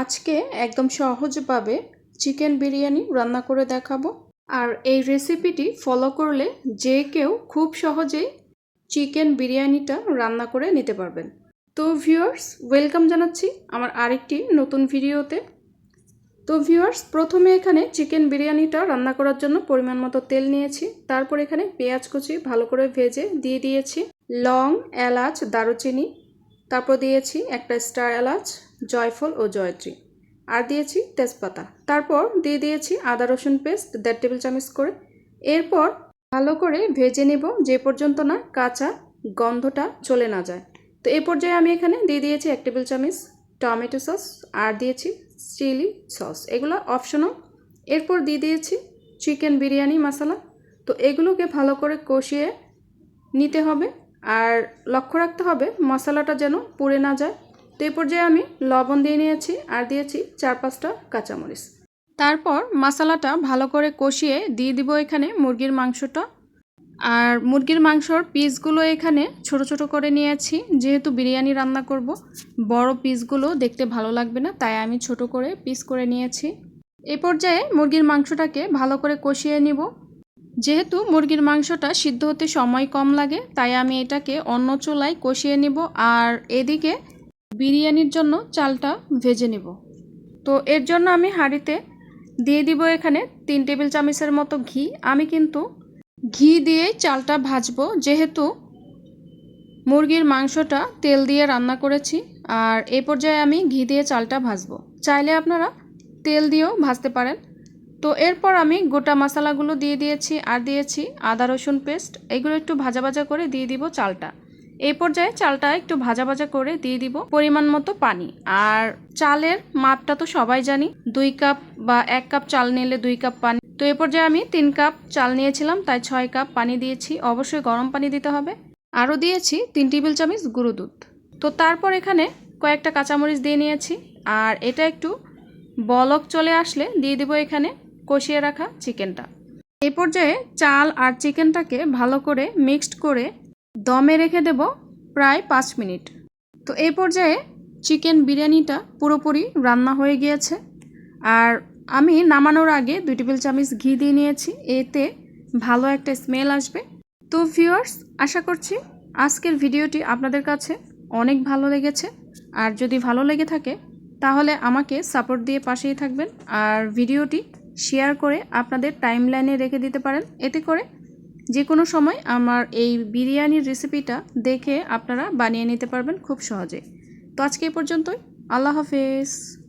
আজকে একদম সহজভাবে চিকেন বিরিয়ানি রান্না করে দেখাবো। আর এই রেসিপিটি ফলো করলে যে কেউ খুব সহজেই চিকেন বিরিয়ানিটা রান্না করে নিতে পারবেন। তো ভিউয়ার্স ওয়েলকাম জানাচ্ছি আমার আরেকটি নতুন ভিডিওতে। তো ভিউয়ার্স প্রথমে এখানে চিকেন বিরিয়ানিটা রান্না করার জন্য পরিমাণ মতো তেল নিয়েছি। তারপর এখানে পেঁয়াজ কুচি ভালো করে ভেজে দিয়ে দিয়েছি। লং, এলাচ, দারুচিনি তারপর দিয়েছি একটা স্টার এলাচ, জয়ফল ও জয়ত্রী। আর দিয়েছি তেজপাতা। তারপর দিয়ে দিয়েছি আদা রসুন পেস্ট, দেড় টেবিল চামচ করে। এরপর ভালো করে ভেজে নেব, যে পর্যন্ত না কাঁচা গন্ধটা চলে না যায়। তো এই পর্যায়ে আমি এখানে দিয়ে দিয়েছি এক টেবিল চামচ টমেটো সস আর দিয়েছি চিলি সস। এগুলো অপশনাল। এরপর দিয়ে দিয়েছি চিকেন বিরিয়ানি মশলা। তো এগুলোকে ভালো করে কষিয়ে নিতে হবে। আর লক্ষ্য রাখতে হবে মশলাটা যেন পুড়ে না যায়। তো এই পর্যায়ে আমি লবণ দিয়ে নিয়েছি আর দিয়েছি চার পাঁচটা কাঁচামরিচ। তারপর মশলাটা ভালো করে কষিয়ে দিয়ে দিব এখানে মুরগির মাংসটা। আর মুরগির মাংসর পিসগুলো এখানে ছোট ছোট করে নিয়েছি। যেহেতু বিরিয়ানি রান্না করব, বড় পিসগুলো দেখতে ভালো লাগবে না, তাই আমি ছোট করে পিস করে নিয়েছি। এ পর্যায়ে মুরগির মাংসটাকে ভালো করে কষিয়ে নিব। যেহেতু মুরগির মাংসটা সিদ্ধ হতে সময় কম লাগে, তাই আমি এটাকে অন্য চুলায় কষিয়ে নিব আর এদিকে বিরিয়ানির জন্য চালটা ভেজে নিব। তো এর জন্য আমি হাঁড়িতে দিয়ে দিব এখানে তিন টেবিল চামচের মতো ঘি। আমি কিন্তু ঘি দিয়েই চালটা ভাজবো, যেহেতু মুরগির মাংসটা তেল দিয়ে রান্না করেছি আর এ পর্যায়ে আমি ঘি দিয়ে চালটা ভাজবো। চাইলে আপনারা তেল দিয়েও ভাজতে পারেন। তো এরপর আমি গোটা মশলাগুলো দিয়ে দিয়েছি, আর দিয়েছি আদা রসুন পেস্ট। এগুলো একটু ভাজা ভাজা করে দিয়ে দিব চালটা। এই পর্যায়ে চালটা একটু ভাজা ভাজা করে দিয়ে দিব পরিমাণ মতো পানি। আর চালের মাপটা তো সবাই জানি, দুই কাপ বা এক কাপ চাল নিলে দুই কাপ পানি। তো এ পর্যায়ে আমি তিন কাপ চাল নিয়েছিলাম, তাই ছয় কাপ পানি দিয়েছি। অবশ্যই গরম পানি দিতে হবে। আরও দিয়েছি তিন টেবিল চামচ গুঁড়ো দুধ। তো তারপর এখানে কয়েকটা কাঁচামরিচ দিয়ে নিয়েছি। আর এটা একটু বলক চলে আসলে দিয়ে দেবো এখানে। কষিয়ে রাখা চিকেনটা। এই পর্যায়ে চাল আর চিকেনটাকে ভালো করে মিক্সড করে দমে রেখে দেব প্রায় পাঁচ মিনিট। তো এই পর্যায়ে চিকেন বিরিয়ানিটা পুরোপুরি রান্না হয়ে গিয়েছে। আর আমি নামানোর আগে দুই টেবিল চামচ ঘি দিয়ে নিয়েছি, এতে ভালো একটা স্মেল আসবে। তো ভিউয়ার্স, আশা করছি আজকের ভিডিওটি আপনাদের কাছে অনেক ভালো লেগেছে। আর যদি ভালো লেগে থাকে, তাহলে আমাকে সাপোর্ট দিয়ে পাশেই থাকবেন। আর ভিডিওটি শেয়ার করে আপনাদের টাইম লাইনে রেখে দিতে পারেন। এতে করে যে কোনো সময় আমার এই বিরিয়ানির রেসিপিটা দেখে আপনারা বানিয়ে নিতে পারবেন খুব সহজে। তো আজকে এ পর্যন্তই। আল্লাহ হাফেজ।